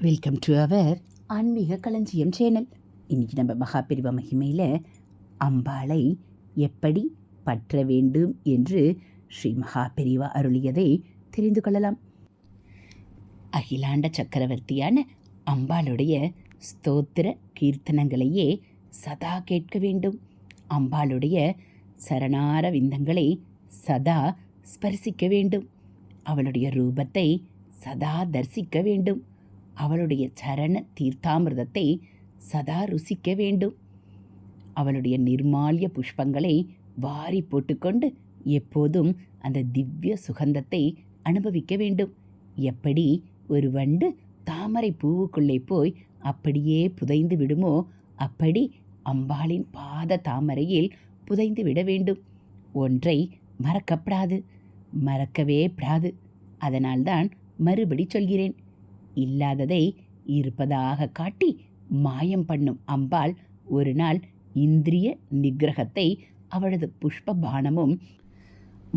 Welcome to our ஆன்மீக களஞ்சியம் channel இன்றைக்கி நம்ம மகாபிரிவ மகிமையில் அம்பாளை எப்படி பற்ற வேண்டும் என்று ஸ்ரீ மகாபிரிவா அருளியதை தெரிந்து கொள்ளலாம். அகிலாண்ட சக்கரவர்த்தியான அம்பாளுடைய ஸ்தோத்திர கீர்த்தனங்களையே சதா கேட்க வேண்டும். அம்பாளுடைய சரணார விந்தங்களை சதா ஸ்பரிசிக்க வேண்டும். அவளுடைய ரூபத்தை சதா தரிசிக்க வேண்டும். அவளுடைய சரண தீர்த்தாமிர்தத்தை சதா ருசிக்க வேண்டும். அவளுடைய நிர்மால்ய புஷ்பங்களை வாரி போட்டுக்கொண்டு எப்போதும் அந்த திவ்ய சுகந்தத்தை அனுபவிக்க வேண்டும். எப்படி? ஒரு வண்டு தாமரை பூவுக்குள்ளே போய் அப்படியே புதைந்து விடுமோ? அப்படி அம்பாளின் பாத தாமரையில் புதைந்து விட வேண்டும். ஒன்றை மறக்கப்படாது. மறக்கவே படாது அதனால்தான் மறுபடி சொல்கிறேன். இல்லாததை இருப்பதாக காட்டி மாயம் பண்ணும் அம்பாள் ஒரு நாள் இந்திரிய நிகிரகத்தை அவளது புஷ்ப பானமும்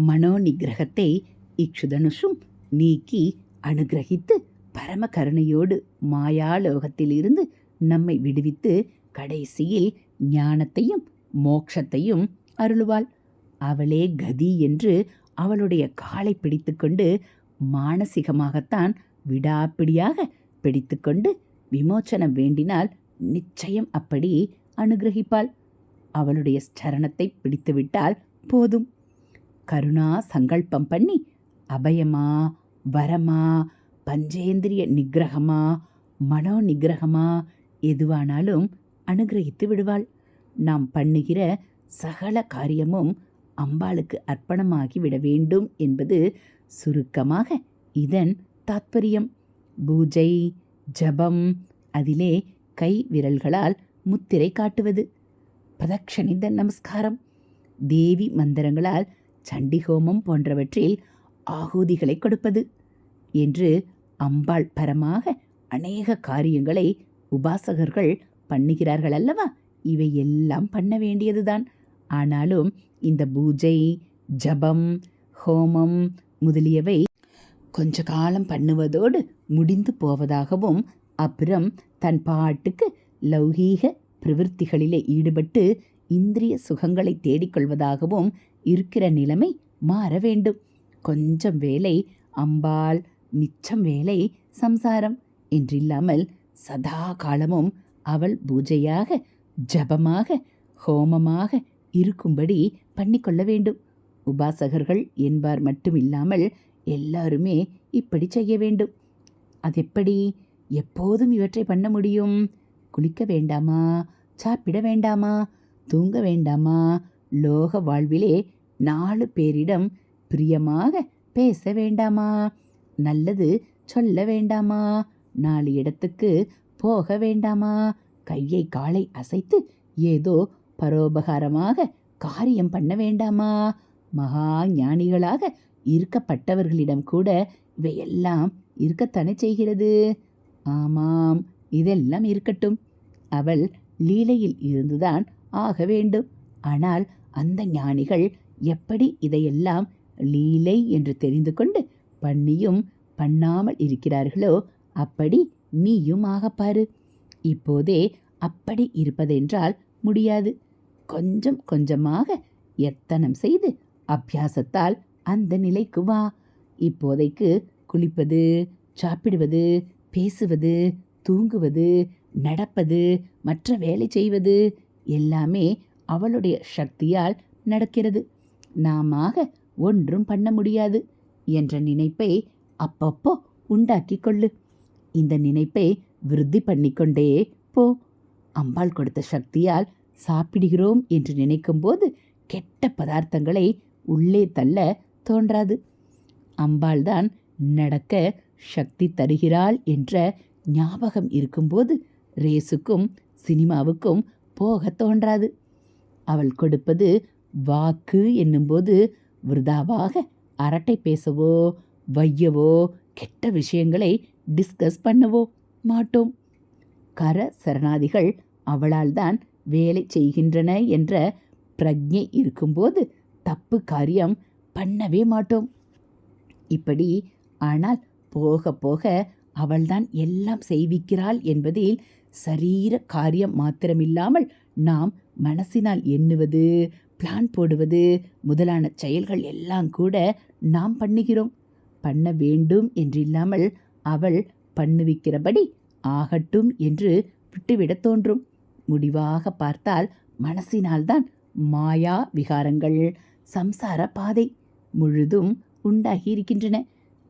மனோ நிகிரகத்தை இக்ஷுதனுஷும் நீக்கி அனுகிரகித்து பரம கருணையோடு மாயாலோகத்திலிருந்து நம்மை விடுவித்து கடைசியில் ஞானத்தையும் மோட்சத்தையும் அருளுவாள். அவளே கதி என்று அவளுடைய காலை பிடித்துக்கொண்டு மானசிகமாகத்தான் விடாப்பிடியாக பிடித்துக்கொண்டு விமோச்சனம் வேண்டினால் நிச்சயம் அப்படி அனுகிரகிப்பாள். அவளுடைய ஸ்டரணத்தை பிடித்துவிட்டால் போதும். கருணா சங்கல்பம் பண்ணி அபயமா வரமா பஞ்சேந்திரிய நிகிரகமா மனோ நிகிரகமா எதுவானாலும் அனுகிரகித்து விடுவாள். நாம் பண்ணுகிற சகல காரியமும் அம்பாளுக்கு அர்ப்பணமாகி விட வேண்டும் என்பது சுருக்கமாக இதன் தாத்பரியம் பூஜை ஜபம் அதிலே கை விரல்களால் முத்திரை காட்டுவது பிரதக்ஷணித நமஸ்காரம் தேவி மந்திரங்களால் சண்டிகோமம் போன்றவற்றில் ஆகுதிகளை கொடுப்பது என்று அம்பாள் பரமாக அநேக காரியங்களை உபாசகர்கள் பண்ணுகிறார்கள் அல்லவா? இவை எல்லாம் பண்ண வேண்டியதுதான். ஆனாலும் இந்த பூஜை ஜபம் ஹோமம் முதலியவை கொஞ்ச காலம் பண்ணுவதோடு முடிந்து போவதாகவும் அப்புறம் தன் பாட்டுக்கு லௌகீக பிரவிற்த்திகளிலே ஈடுபட்டு இந்திரிய சுகங்களை தேடிக்கொள்வதாகவும் இருக்கிற நிலைமை மாற வேண்டும். கொஞ்சம் வேலை அம்பாள் மிச்சம் வேலை சம்சாரம் என்றில்லாமல் சதா காலமும் அவள் பூஜையாக ஜபமாக ஹோமமாக இருக்கும்படி பண்ணிக்கொள்ள வேண்டும். உபாசகர்கள் என்பார் மட்டும் இல்லாமல் எல்லாருமே இப்படி செய்ய வேண்டும். அது எப்படி எப்போதும் இவற்றை பண்ண முடியும். குளிக்க வேண்டாமா? சாப்பிட வேண்டாமா? தூங்க வேண்டாமா? லோக வாழ்விலே நாலு பேரிடம் பிரியமாக பேச வேண்டாமா? நல்லது சொல்ல வேண்டாமா? நாலு இடத்துக்கு போக வேண்டாமா? கையை காலை அசைத்து ஏதோ பரோபகாரமாக காரியம் பண்ண வேண்டாமா? மகா ஞானிகளாக இருக்கப்பட்டவர்களிடம் கூட இவையெல்லாம் இருக்கத்தானே செய்கிறது? ஆமாம் இதெல்லாம் இருக்கட்டும். அவள் லீலையில் இருந்துதான் ஆக வேண்டும். ஆனால் அந்த ஞானிகள் எப்படி இதையெல்லாம் லீலை என்று தெரிந்து கொண்டு பண்ணியும் பண்ணாமல் இருக்கிறார்களோ அப்படி நீயும் ஆகப்பாரு இப்போதே அப்படி இருப்பதென்றால் முடியாது. கொஞ்சம் கொஞ்சமாக எத்தனம் செய்து அபியாசத்தால் அந்த நிலைக்கு வா. இப்போதைக்கு குளிப்பது சாப்பிடுவது பேசுவது தூங்குவது நடப்பது மற்ற வேலை செய்வது எல்லாமே அவளுடைய சக்தியால் நடக்கிறது. நாமாக ஒன்றும் பண்ண முடியாது என்ற நினைப்பை அப்பப்போ உண்டாக்கி கொள்ளு. இந்த நினைப்பை விருத்தி பண்ணிக்கொண்டே போ. அம்பாள் கொடுத்த சக்தியால் சாப்பிடுகிறோம் என்று நினைக்கும்போது கெட்ட பதார்த்தங்களை உள்ளே தள்ள தோன்றாது. அம்பாள்தான் நடக்க சக்தி தருகிறாள் என்ற ஞாபகம் இருக்கும்போது ரேஸுக்கும் சினிமாவுக்கும் போக தோன்றாது. அவள் கொடுப்பது வாக்கு என்னும்போது விருதாவாக அரட்டை பேசவோ வையவோ கெட்ட விஷயங்களை டிஸ்கஸ் பண்ணவோ மாட்டோம். கர சரணாதிகள் அவளால் தான் வேலை செய்கின்றன என்ற பிரஜை இருக்கும்போது தப்பு காரியம் பண்ணவே மாட்டோம். இப்படி ஆனால் போக போக அவள்தான் எல்லாம் செய்விக்கிறாள் என்பதில் சரீர காரியம் மாத்திரமில்லாமல் நாம் மனசினால் எண்ணுவது பிளான் போடுவது முதலான செயல்கள் எல்லாம் கூட நாம் பண்ணுகிறோம். பண்ண வேண்டும் என்றில்லாமல் அவள் பண்ணுவிக்கிறபடி ஆகட்டும் என்று விட்டுவிடத் தோன்றும். முடிவாக பார்த்தால் மனசினால்தான் மாயா விகாரங்கள் சம்சார பாதை முழுதும் உண்டாகி இருக்கின்றன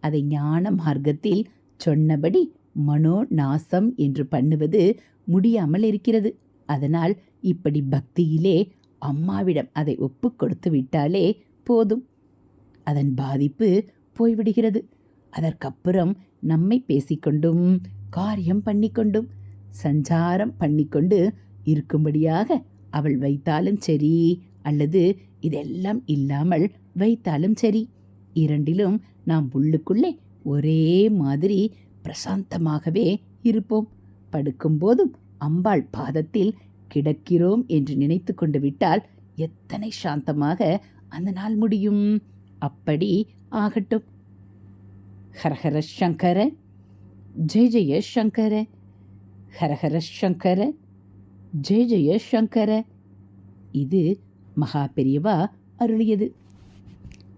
அதை ஞான மார்க்கத்தில் சொன்னபடி மனோ நாசம் என்று பண்ணுவது முடியாமல் இருக்கிறது. அதனால் இப்படி பக்தியிலே அம்மாவிடம் அதை ஒப்பு கொடுத்து விட்டாலே போதும். அதன் பாதிப்பு போய்விடுகிறது. அதற்கப்புறம் நம்மை பேசிக்கொண்டும் காரியம் பண்ணிக்கொண்டும் சஞ்சாரம் பண்ணிக்கொண்டு இருக்கும்படியாக அவள் வைத்தாலும் சரி அல்லது இதெல்லாம் இல்லாமல் வைத்தாலும் சரி இரண்டிலும் நாம் உள்ளுக்குள்ளே ஒரே மாதிரி பிரசாந்தமாகவே இருப்போம். படுக்கும்போதும் அம்பாள் பாதத்தில் கிடக்கிறோம் என்று நினைத்து கொண்டு விட்டால் எத்தனை சாந்தமாக அந்த நாள் முடியும்? அப்படி ஆகட்டும். ஹரஹர சங்கர ஜெய ஜெய சங்கர ஹரஹர சங்கர ஜெய ஜெய சங்கர. இது மகா பெரியவா அருளியது.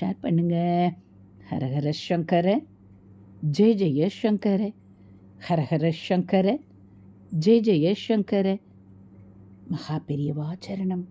ஷேர் பண்ணுங்க. ஹரஹர சங்கர. ஜெய ஜெய சங்கர. ஹரஹர சங்கர. ஜெய ஜெய சங்கர. மகா பெரியவா சரணம்.